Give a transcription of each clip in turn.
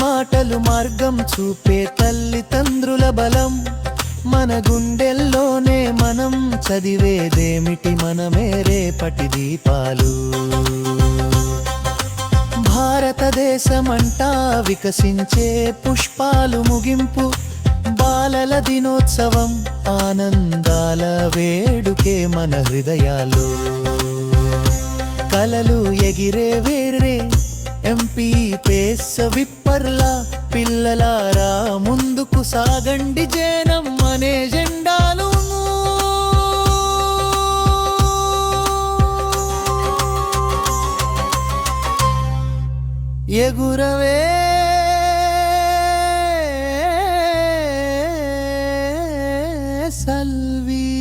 మాటలు మార్గం చూపే తల్లిదండ్రుల బలం. మన గుండెల్లోనే మనం చదివేదేమిటి మనమే రేపటి దీపాలు. భారతదేశమంటా వికసించే పుష్పాలు ముగింపు. బాలల దినోత్సవం ఆనందాల వేడుకే మన హృదయాలు. కలలు ఎగిరే వేరే ఎంపీ పేస విప్పర్లా పిల్లలారా ముందుకు సాగండి జనం అనే జెండాలు. ఎగురవే. సల్వీ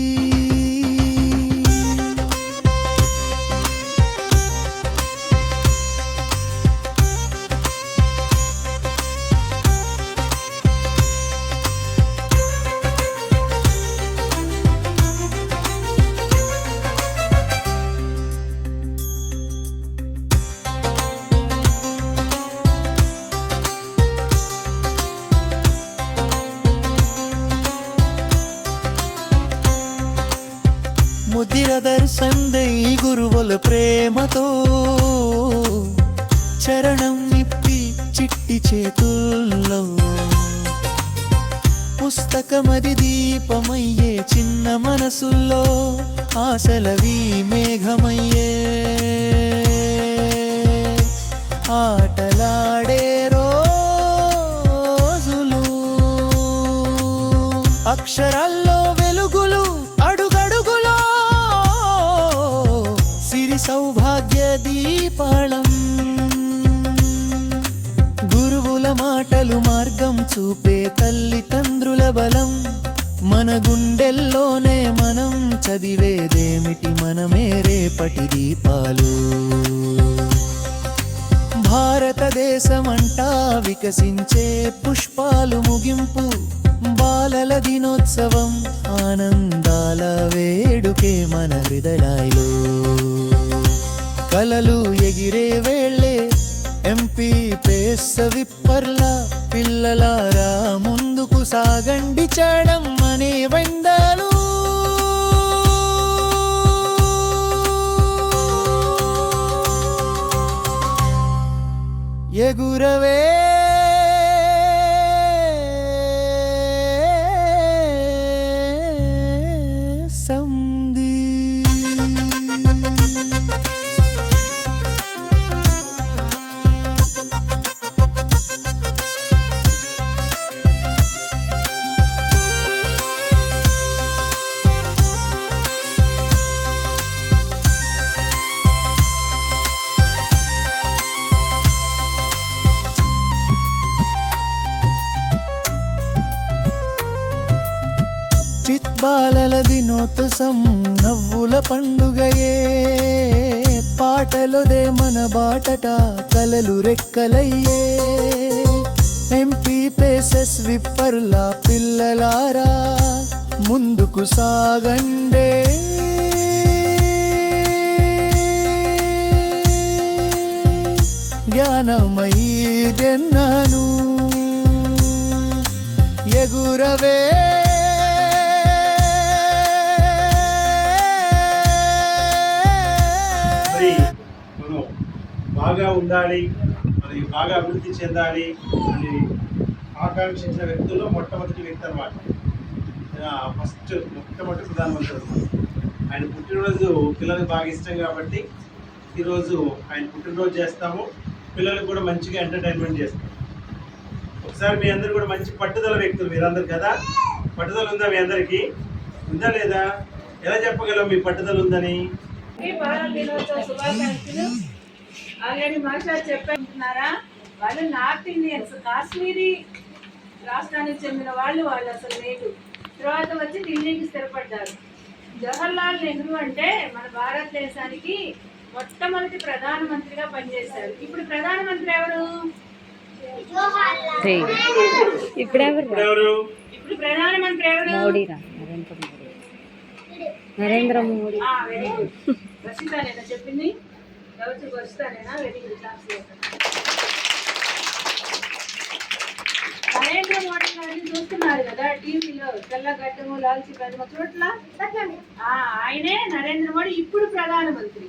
గురువుల ప్రేమతో చరణం నిప్పి చిట్టి చేతుల్లో పుస్తకమది దీపమయ్యే చిన్న మనసుల్లో ఆశలవి మేఘమయ్యే ఆటలాడే రోజులు అక్షరాల్లో చూపే తల్లిదండ్రుల బలం. మన గుండెల్లోనే మనం చదివేదేమిటి మనమే రేపటి దీపాలు. భారతదేశమంటా వికసించే పుష్పాలు ముగింపు బాలల దినోత్సవం ఆనందాల వేడుకే మన హృదయాలు. కలలు ఎగిరే వేళ్ళే ఎంపీ పేసవి పర్ల పిల్లలారా ముందుకు సాగండి చడం అనే వందలు. ఎగురవే చిత్బాలల దినోత్సవం నవ్వుల పండుగయే. పాటలుదే మన బాటట కలలు రెక్కలయ్యే. ఎంపీ పేసెస్ విప్పర్లా పిల్లలారా ముందుకు సాగండే. జ్ఞానమయ్యన్నాను ఎగురవే. బాగా ఉండాలి మరి బాగా అభివృద్ధి చెందాలి అని ఆకాంక్షించిన వ్యక్తుల్లో మొట్టమొదటి వ్యక్తి అనమాట ఫస్ట్ మొట్టమొదటి ప్రధానమంత్రి అనమాట ఆయన పుట్టినరోజు పిల్లలకు బాగా ఇష్టం కాబట్టి ఈరోజు ఆయన పుట్టినరోజు చేస్తాము. పిల్లలకు కూడా మంచిగా ఎంటర్టైన్మెంట్ చేస్తాం ఒకసారి మీ అందరు కూడా మంచి పట్టుదల వ్యక్తులు మీరందరు కదా? పట్టుదల ఉందా మీ అందరికీ? ఉందా లేదా? ఎలా చెప్పగలం మీ పట్టుదల ఉందని? ఆల్రెడీ మాస్టర్ చెప్పారా వాళ్ళు నార్త్ ఇండియన్స్ కాశ్మీరీ రాష్ట్రానికి చెందిన వాళ్ళు వాళ్ళు అసలు లేదు. తర్వాత వచ్చి ఢిల్లీకి స్థిరపడ్డారు. జవహర్లాల్ నెహ్రూ అంటే మన భారతదేశానికి మొట్టమొదటి ప్రధానమంత్రిగా పనిచేశారు. ఇప్పుడు ప్రధానమంత్రి ఎవరు? ఇప్పుడెవరు ఇప్పుడు ఎవరు? ఇప్పుడు ప్రధానమంత్రి ఎవరు? మోడీరా నరేంద్ర మోడీ. నరేంద్ర మోడీ. Very good. వర్షితానేనా చెప్పింది? వెరీ గుడ్ నరేంద్ర మోడీ గారిని చూస్తున్నారు కదా టీవీలో తెల్ల గడ్డము లాల్చి పెద్ద చోట్ల ఆయనే నరేంద్ర మోడీ ఇప్పుడు ప్రధానమంత్రి.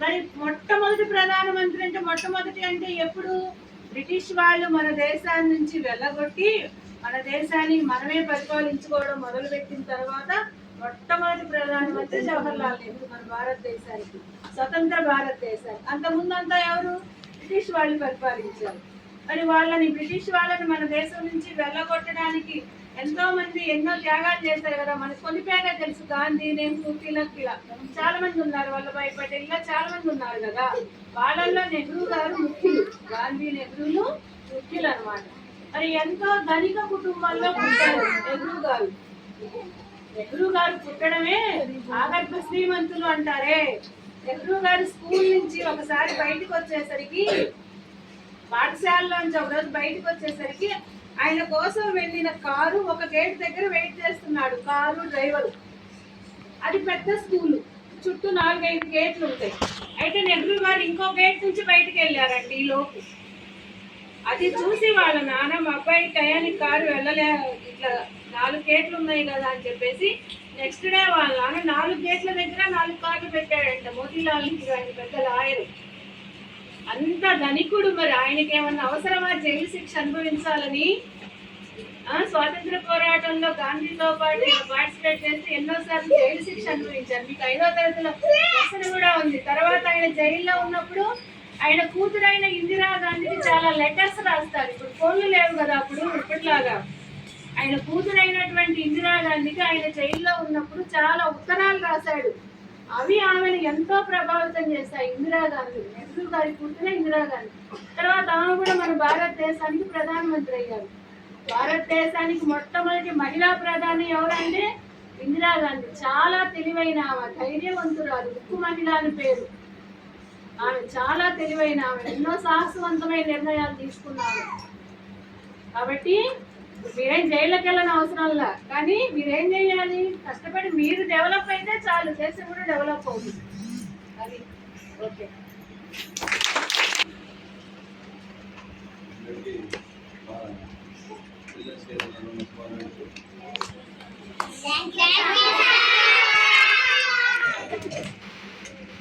మరి మొట్టమొదటి ప్రధానమంత్రి అంటే మొట్టమొదటి అంటే ఎప్పుడు? బ్రిటిష్ వాళ్ళు మన దేశాన్ని నుంచి వెళ్ళగొట్టి మన దేశాన్ని మనమే పరిపాలించుకోవడం మొదలుపెట్టిన తర్వాత మొట్టమొదటి ప్రధానమంత్రి జవహర్లాల్ నెహ్రూ మన భారతదేశానికి స్వతంత్ర భారతదేశానికి. అంత ముందంతా ఎవరు? బ్రిటిష్ వాళ్ళు పరిపాలించారు. మరి వాళ్ళని బ్రిటిష్ వాళ్ళని మన దేశం నుంచి వెళ్ళగొట్టడానికి ఎంతో మంది ఎన్నో త్యాగాలు చేశారు కదా. మనకు కొనిపోయాగా తెలుసు. గాంధీ నెహ్రూ తిలక్ ఇలా. చాలా మంది ఉన్నారు వల్లభాయ్ పటేల్ ఇలా చాలా మంది ఉన్నారు కదా. వాళ్ళల్లో నెహ్రూ గారు ముఖ్యులు. గాంధీ నెహ్రూలు ముఖ్యులు అనమాట మరి ఎంతో ధనిక కుటుంబాల్లో ఉంటారు నెహ్రూ గారు. నెహ్రూ గారు పుట్టడమే ఆగర్భ శ్రీమంతులు అంటారే. నెహ్రూ గారు స్కూల్ నుంచి ఒకసారి బయటకు వచ్చేసరికి పాఠశాలలోంచి ఒకరోజు బయటకు వచ్చేసరికి ఆయన కోసం వెళ్ళిన కారు ఒక గేట్ దగ్గర వెయిట్ చేస్తున్నాడు. Car driver. అది పెద్ద స్కూలు. చుట్టూ నాలుగైదు గేట్లు ఉంటాయి. అయితే నెహ్రూ గారు ఇంకో గేట్ నుంచి బయటకు వెళ్ళారండి ఈ లోపు. అది చూసి వాళ్ళ నాన్న మా అబ్బాయి టయానికి కారు వెళ్ళలే ఇట్లా నాలుగు గేట్లు ఉన్నాయి కదా అని చెప్పేసి నెక్స్ట్ డే వాళ్ళ నాన్న నాలుగు గేట్ల దగ్గర నాలుగు కార్లు పెట్టాడంట. మోతీలాల్ నెహ్రూ ఆయన పెద్ద లాయరు అంత ధనికుడు మరి. ఆయనకి ఏమన్నా అవసరమా? జైలు శిక్ష అనుభవించాలని? ఆ, స్వాతంత్ర పోరాటంలో గాంధీతో పాటు పార్టిసిపేట్ చేసి ఎన్నోసార్లు జైలు శిక్ష అనుభవించారు. మీకు ఐదో తరగతిలో లెసన్ కూడా ఉంది. తర్వాత ఆయన జైల్లో ఉన్నప్పుడు ఆయన కూతురైన ఇందిరా గాంధీకి చాలా లెటర్స్ రాస్తారు. ఇప్పుడు ఫోన్లు లేవు కదా అప్పుడు ఇప్పటిలాగా. ఆయన కూతురైనటువంటి ఇందిరా గాంధీకి ఆయన జైల్లో ఉన్నప్పుడు చాలా ఉత్తరాలు రాశాడు. అవి ఆమెను ఎంతో ప్రభావితం చేశాయి. ఇందిరాగాంధీ నెహ్రూ గారి కూతురే ఇందిరాగాంధీ తర్వాత ఆమె కూడా మన భారతదేశానికి ప్రధానమంత్రి అయ్యారు. భారతదేశానికి మొట్టమొదటి మహిళా ప్రధాని ఎవరంటే ఇందిరాగాంధీ చాలా తెలివైన ఆమె ధైర్యవంతురాలు ఉక్కు మహిళ అని పేరు. ఆమె చాలా తెలివైన ఆమె. ఎన్నో సాహసవంతమైన నిర్ణయాలు తీసుకున్నాము కాబట్టి మీరేం జైల్లోకి వెళ్ళని అవసరంలా? కానీ మీరేం చేయాలి? కష్టపడి మీరు డెవలప్ అయితే చాలు. చేసి కూడా డెవలప్ అవుతుంది. అది. Okay. Thank you children's day సందర్భంగా శుభాకాంక్షలు.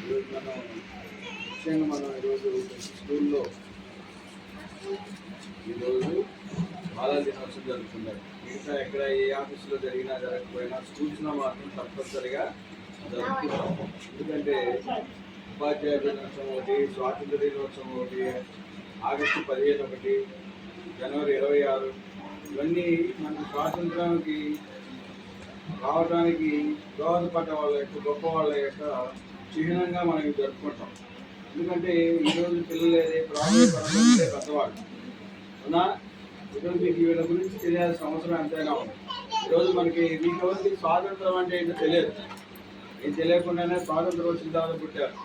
ఈరోజు మనం ముఖ్యంగా మనం ఈరోజు స్కూల్లో ఈరోజు బాలల దినోత్సవం జరుపుకుంటారు మిగతా ఎక్కడ ఏ ఆఫీసులో పోయినా చూసిన మాత్రం తప్పనిసరిగా జరుపుకుంటాం ఎందుకంటే ఉపాధ్యాయ దినోత్సవం ఒకటి స్వాతంత్ర దినోత్సవం ఒకటి ఆగస్టు పదిహేను ఒకటి జనవరి ఇరవై ఆరు ఇవన్నీ మన స్వాతంత్రానికి రావడానికి దోహదపడ్డ వాళ్ళ యొక్క గొప్ప వాళ్ళ యొక్క చిహ్నంగా మనం జరుపుకుంటాం. ఎందుకంటే ఈరోజు పిల్లలు ఏదైతే రాబోయే పెద్దవాళ్ళు. అవునా? ఈరోజు మీకు వీళ్ళ గురించి తెలియాల్సిన అవసరం ఎంతైనా ఉంది. ఈరోజు మనకి మీకెవరికి స్వాతంత్రం అంటే ఏంటో తెలియదు. ఏం తెలియకుండానే స్వాతంత్రం వచ్చిన తర్వాత పుట్టారు.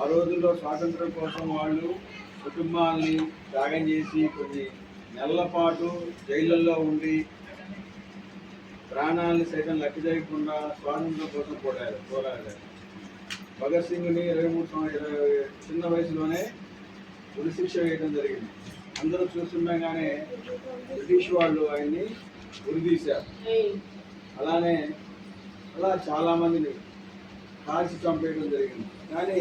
ఆ రోజుల్లో స్వాతంత్రం కోసం వాళ్ళు కుటుంబాన్ని త్యాగం చేసి కొన్ని నెలల పాటు జైళ్ళల్లో ఉండి ప్రాణాలని సైతం లెక్క చేయకుండా స్వాతంత్రం కోసం పోరాడారు పోరాడారు. భగత్ సింగ్ని ఇరవై మూడు సంవత్సరాలు ఇరవై చిన్న వయసులోనే ఉరిశిక్ష వేయడం జరిగింది. అందరూ చూస్తుండగానే బ్రిటిష్ వాళ్ళు ఆయన్ని ఉరిదీశారు అలానే అలా చాలామందిని కాల్చి చంపేయడం జరిగింది. కానీ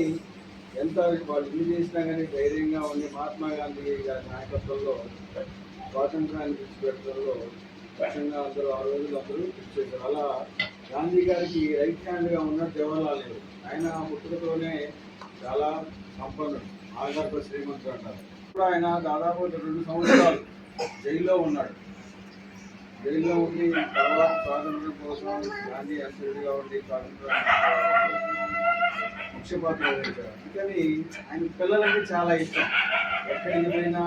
ఎంత వాళ్ళు ఇల్లు చేసినా కానీ ధైర్యంగా ఉండి మహాత్మా గాంధీ గారి నాయకత్వంలో స్వాతంత్రాన్ని తెచ్చిపెట్టడంలో కష్టంగా అందరూ ఆ రోజులు అందరూ చేశారు. అలా గాంధీ గారికి రైట్ హ్యాండ్గా ఉన్న జవహర్లాల్ నెహ్రూ ఆయన పుట్టుకతోనే చాలా సంపన్నుడు ఆగర్భ శ్రీమంతుడు అంటారు. ఇప్పుడు ఆయన దాదాపు రెండు సంవత్సరాలు జైల్లో ఉన్నాడు. జైల్లో ఉండి తర్వాత స్వాతంత్రం కోసం గాంధీ అసలుగా ఉండి స్వాతంత్రం ముఖ్య పాత్ర వహించారు. అందుకని ఆయన పిల్లలంటే చాలా ఇష్టం. ఎక్కడికి పోయినా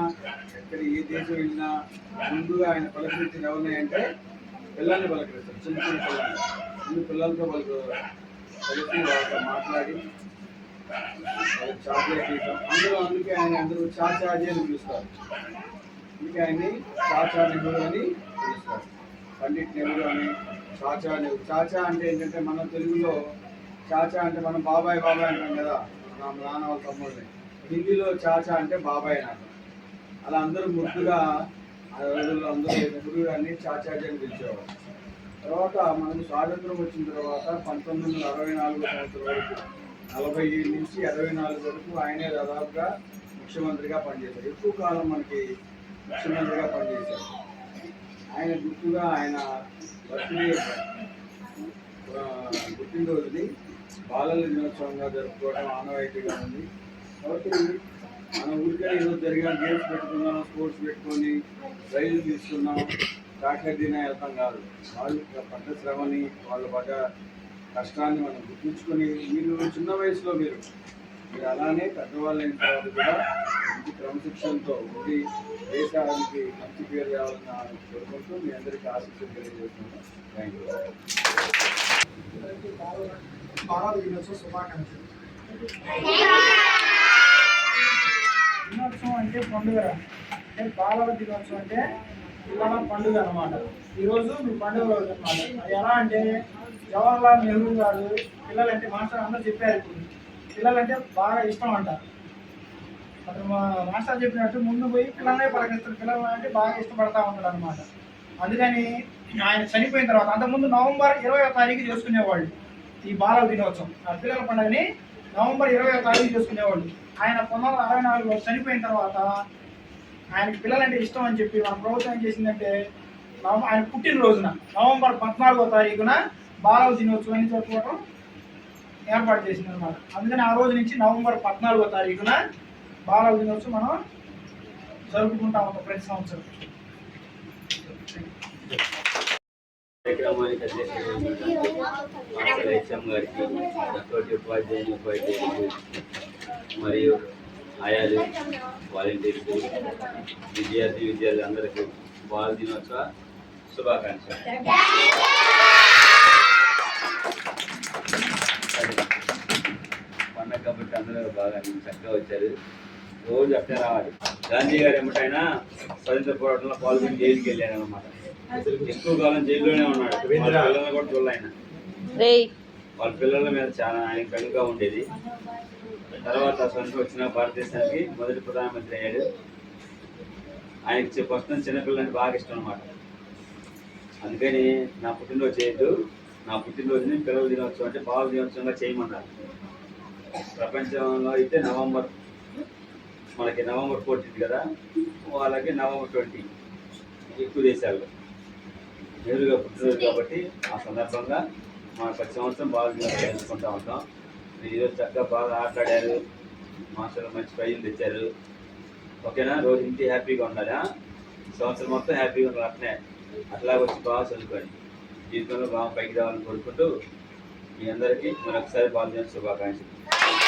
ఎక్కడ ఏ దేశం వెళ్ళినా ముందుగా ఆయన పలకరించిన ఎవరినాయి అంటే పిల్లల్ని పలకరిస్తారు చిన్న చిన్న పిల్లల్ని. చిన్న పిల్లలతో వాళ్ళకు కలిసి వాళ్ళతో మాట్లాడి వాళ్ళకి చాక్లెట్ ఇవ్వడం అందులో అందుకే ఆయన అందరూ చాచాజీ అని పిలుస్తారు. అందుకే ఆయన్ని చాచా నెహ్రూ అని పిలుస్తారు పండిట్ నెహ్రూ అని చాచా నెహ్రూ చాచా అంటే ఏంటంటే మన తెలుగులో చాచా అంటే మనం బాబాయ్ బాబాయ్ అంటాం కదా మన నాన్న వాళ్ళ తమ్ముడిని హిందీలో చాచా అంటే బాబాయ్ అని అలా అందరూ ముద్దుగా ఆ రోజుల్లో అందరూ నెహ్రూ గారిని చాచాజీ అని పిలిచేవారు తర్వాత మనకు స్వాతంత్రం వచ్చిన తర్వాత పంతొమ్మిది వందల అరవై నాలుగు సంవత్సరం వరకు నలభై ఏడు నుంచి అరవై నాలుగు వరకు ఆయనే దాదాపుగా ముఖ్యమంత్రిగా పనిచేశారు. ఎక్కువ కాలం మనకి ముఖ్యమంత్రిగా పనిచేశారు. ఆయన గుర్తుగా ఆయన బర్త్డే పుట్టినరోజుని బాలల దినోత్సవంగా జరుపుకోవడం ఆనవాయితీగా ఉంది. కాబట్టి మన ఊరికే ఏదో జరిగిన గేమ్స్ పెట్టుకున్నాం స్పోర్ట్స్ పెట్టుకొని రైలు తీసుకున్నాం చాక్లెట్ తినే వెళ్తాం కాదు. వాళ్ళు పడ్డ శ్రమని వాళ్ళు పడ్డ కష్టాన్ని మనం గుర్తుంచుకొని మీరు చిన్న వయసులో మీరు మీరు అలానే పెద్దవాళ్ళు అయిన తర్వాత కూడా మంచి క్రమశిక్షణతో ఉండి దేశానికి మంచి పేరు రావాలని కోరుకుంటూ మీ అందరికీ ఆశిస్తూ తెలియజేస్తున్నాను. థ్యాంక్ యూ భారత దినోత్సవ శుభాకాంక్షలు. దినోత్సవం అంటే పండుగ అంటే బాలల దినోత్సవం అంటే పిల్లల పండుగ అనమాట ఈరోజు మీ పండుగ రోజు అనమాట అది ఎలా అంటే జవహర్లాల్ నెహ్రూ గారు పిల్లలంటే మాస్టర్ అందరూ చెప్పారు ఇప్పుడు. పిల్లలంటే బాగా ఇష్టం అంట. అతను మా మాస్టర్ చెప్పినట్టు ముందు పోయి పిల్లలనే పలకిస్తారు పిల్లలు అంటే బాగా ఇష్టపడతా ఉంటాడు అనమాట అందుకని ఆయన చనిపోయిన తర్వాత అంతకుముందు నవంబర్ ఇరవై తారీఖు చేసుకునేవాళ్ళు ఈ బాలవ దినోత్సవం. ఆ పిల్లల పండుగని నవంబర్ ఇరవై తారీఖు చేసుకునేవాళ్ళు. ఆయన పంతొమ్మిది అరవై నాలుగు చనిపోయిన తర్వాత ఆయనకి పిల్లలంటే ఇష్టం అని చెప్పి మన ప్రభుత్వం ఏం చేసిందంటే నవ- ఆయన పుట్టినరోజున నవంబర్ పద్నాలుగో తారీఖున బాలవ దినోత్సవాన్ని జరుపుకోవడం ఏర్పాటు చేసింది అనమాట అందుకని ఆ రోజు నుంచి నవంబర్ పద్నాలుగో తారీఖున బాలల దినోత్సవం మనం జరుపుకుంటా ఉంటాం ప్రతి సంవత్సరం. కార్యక్రమానికి హెచ్ఎం గారికి తోటి ఉపాధ్యాయుని మరియు ఆయాలు వాలంటీర్స్ విద్యార్థి విద్యార్థులు అందరికీ బాల దినోత్సవ శుభాకాంక్షలు. బాగా చక్కగా వచ్చారు. రోజు అట్టే రావాలి. గాంధీ గారు ఏమిటైనా స్వతంత్ర పోరాటంలో పాల్గొని జైలుకి వెళ్ళారు అనమాట ఎక్కువ కాలం జైల్లోనే ఉన్నాడు. వాళ్ళ పిల్లల్ని కూడా చూడాలి ఆయన. రేయ్. వాళ్ళ పిల్లల మీద చాలా ఆయన కనుక ఉండేది. తర్వాత స్వతంత్రం వచ్చిన భారతదేశానికి మొదటి ప్రధానమంత్రి అయ్యాడు. ఆయనకి ఫస్ట్ చిన్నపిల్లలని బాగా ఇష్టం అనమాట అందుకని నా పుట్టినరోజు చేయొద్దు. నా పుట్టినరోజుని పిల్లల దినోత్సవం అంటే బాల దినోత్సవంగా చేయమన్నారు. ప్రపంచంలో అయితే నవంబర్ మనకి నవంబర్ ఫోర్టీన్త్ కదా? వాళ్ళకి నవంబర్ ట్వంటీ ఎక్కువ దేశాల్లో. నేరుగా పుట్టినరోజు కాబట్టి ఆ సందర్భంగా మన ప్రతి సంవత్సరం బాగా దినోత్సవం ఉంటాం. మీరు ఈరోజు చక్కగా బాగా ఆటలాడారు. మాస్టర్లు మంచి ప్రైజులు తెచ్చారు. ఓకేనా? రోజు ఇంటి హ్యాపీగా ఉండాలి సంవత్సరం మొత్తం హ్యాపీగా ఉండాలి అట్లే అట్లా వచ్చి బాగా చదువుకోండి. జీవితంలో బాగా పైకి రావాలని కోరుకుంటూ మీ అందరికీ మరొకసారి బాగా శుభాకాంక్షలు. Thank you.